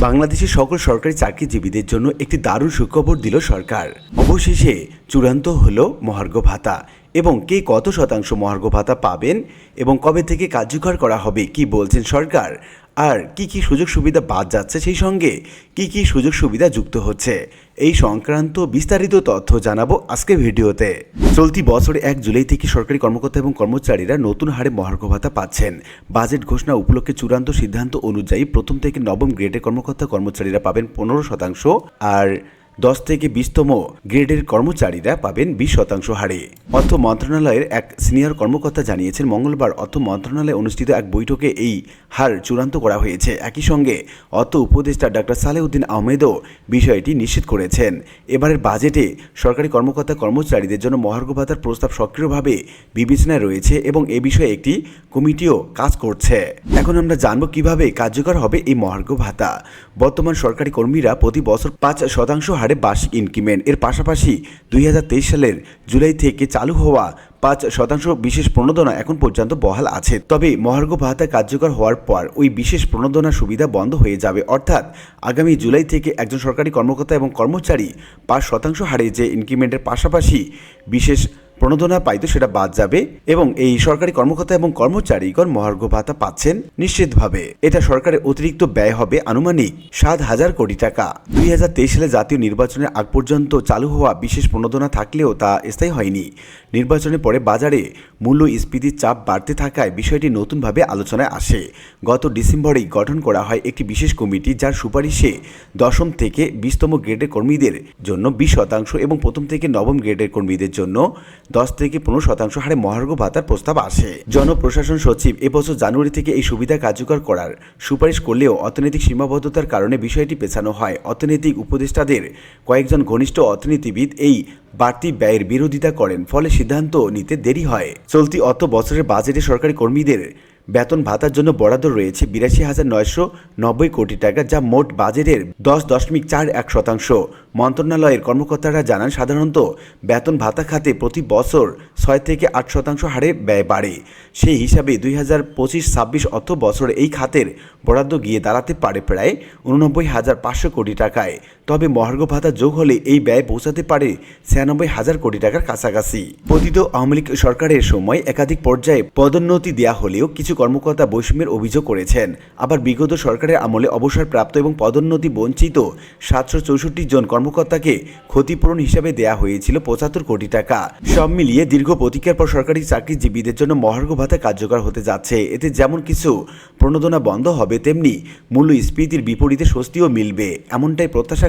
বাংলাদেশের সকল সরকারি চাকরিজীবীদের জন্য একটি দারুণ সুখবর দিল সরকার। অবশেষে চূড়ান্ত হল মহার্ঘ ভাতা। এবং কে কত শতাংশ মহার্ঘ ভাতা পাবেন এবং কবে থেকে কার্যকর করা হবে, কি বলছেন সরকার? আর কি কি সুযোগ সুবিধা বাদ যাচ্ছে সেই সঙ্গে কি কি সুযোগ সুবিধা যুক্ত হচ্ছে, এই সংক্রান্ত বিস্তারিত তথ্য জানাব আজকে ভিডিওতে। চলতি বছরে এক জুলাই থেকে সরকারি কর্মকর্তা এবং কর্মচারীরা নতুন হারে মহার্ঘ ভাতা পাচ্ছেন। বাজেট ঘোষণা উপলক্ষে চূড়ান্ত সিদ্ধান্ত অনুযায়ী প্রথম থেকে নবম গ্রেডের কর্মকর্তা কর্মচারীরা পাবেন পনেরো শতাংশ আর দশ থেকে বিশতম গ্রেডের কর্মচারীরা পাবেন বিশ শতাংশ হারে। অর্থ মন্ত্রণালয়ের এক সিনিয়র কর্মকর্তা জানিয়েছেন, মঙ্গলবার অর্থ মন্ত্রণালয়ে অনুষ্ঠিত এক বৈঠকে এই হার চূড়ান্ত করা হয়েছে। একই সঙ্গে অর্থ উপদেষ্টা ডক্টর সালেউদ্দিন আহমেদও বিষয়টি নিশ্চিত করেছেন। এবারের বাজেটে সরকারি কর্মকর্তা কর্মচারীদের জন্য মহার্ঘ ভাতার প্রস্তাব সক্রিয়ভাবে বিবেচনায় রয়েছে এবং এ বিষয়ে একটি কমিটিও কাজ করছে। এখন আমরা জানব কীভাবে কার্যকর হবে এই মহার্ঘ ভাতা। বর্তমান সরকারি কর্মীরা প্রতি বছর পাঁচ শতাংশ হারে বার্ষিক ইনক্রিমেন্ট এর পাশাপাশি দুই হাজার তেইশ সালের জুলাই থেকে চালু হওয়া পাঁচ শতাংশ বিশেষ প্রণোদনা এখন পর্যন্ত বহাল আছে। তবে মহার্ঘ ভাতা কার্যকর হওয়ার পর ওই বিশেষ প্রণোদনা সুবিধা বন্ধ হয়ে যাবে। অর্থাৎ আগামী জুলাই থেকে একজন সরকারি কর্মকর্তা এবং কর্মচারী পাঁচ শতাংশ হারে যে ইনক্রিমেন্টের পাশাপাশি বিশেষ প্রণোদনা পাইতো সেটা বাদ যাবে এবং এই সরকারি কর্মকর্তা এবং কর্মচারীগণ মহার্ঘ ভাতা পাচ্ছেন নিশ্চিতভাবে। এটা সরকারের অতিরিক্ত ব্যয় হবে আনুমানিক সাত হাজার কোটি টাকা। দুই হাজার তেইশ সালে জাতীয় নির্বাচনের আগ পর্যন্ত চালু হওয়া বিশেষ প্রণোদনা থাকলেও তা স্থায়ী হয়নি। নির্বাচনের পরে বাজারে মূল্য মূল্যস্ফীতির চাপ বাড়তে থাকায় বিষয়টি নতুনভাবে আলোচনায় আসে। গত ডিসেম্বরেই গঠন করা হয় একটি বিশেষ কমিটি যার সুপারিশে দশম থেকে বিশতম গ্রেডের কর্মীদের জন্য বিশ শতাংশ এবং প্রথম থেকে নবম গ্রেডের কর্মীদের জন্য দশ থেকে পনেরো শতাংশ হারে মহার্ঘ ভাতার প্রস্তাব আসে। জনপ্রশাসন সচিব এবছর জানুয়ারি থেকে এই সুবিধা কার্যকর করার সুপারিশ করলেও অর্থনৈতিক সীমাবদ্ধতার কারণে বিষয়টি পেছানো হয়। অর্থনৈতিক উপদেষ্টাদের কয়েকজন ঘনিষ্ঠ অর্থনীতিবিদ এই বাড়তি ব্যয়ের বিরোধিতা করেন, ফলে সিদ্ধান্ত নিতে দেরি হয়। চলতি অত বছরের বাজেটে সরকারি কর্মীদের বেতন ভাতার জন্য বরাদ্দ রয়েছে বিরাশি হাজার নয়শো নব্বই কোটি টাকা, যা মোট বাজেটের দশ দশমিক চার এক শতাংশ। মন্ত্রণালয়ের কর্মকর্তারা জানান, সাধারণত বেতন ভাতা খাতে প্রতি বছর ছয় থেকে আট শতাংশ হারে ব্যয় বাড়ে। সেই হিসাবে দুই হাজার পঁচিশ ছাব্বিশ অর্থ বছর এই খাতের বরাদ্দ গিয়ে দাঁড়াতে পারে প্রায় উননব্বই হাজার পাঁচশো কোটি টাকায়। তবে মহার্ঘ ভাতা যোগ হলে এই ব্যয় পৌঁছাতে পারে ছিয়ানব্বই হাজার কোটি টাকার কাছাকাছি। পতিত আওয়ামী লীগ সরকারের সময় একাধিক পর্যায়ে পদোন্নতি দেওয়া হলেও কিছু কর্মকর্তা বৈষম্যের অভিযোগ করেছেন। আবার বিগত সরকারের আমলে অবসরপ্রাপ্ত এবং পদোন্নতি বঞ্চিত সাতশো চৌষট্টি জন কর্মকর্তাকে ক্ষতিপূরণ হিসাবে দেয়া হয়েছিল পঁচাত্তর কোটি টাকা। সব মিলিয়ে দীর্ঘ প্রতীক্ষার পর সরকারি চাকরিজীবীদের জন্য মহার্ঘ ভাতা কার্যকর হতে যাচ্ছে। এতে যেমন কিছু প্রণোদনা বন্ধ হবে, তেমনি মূল্য মূল্যস্ফীতির বিপরীতে স্বস্তিও মিলবে, এমনটাই প্রত্যাশা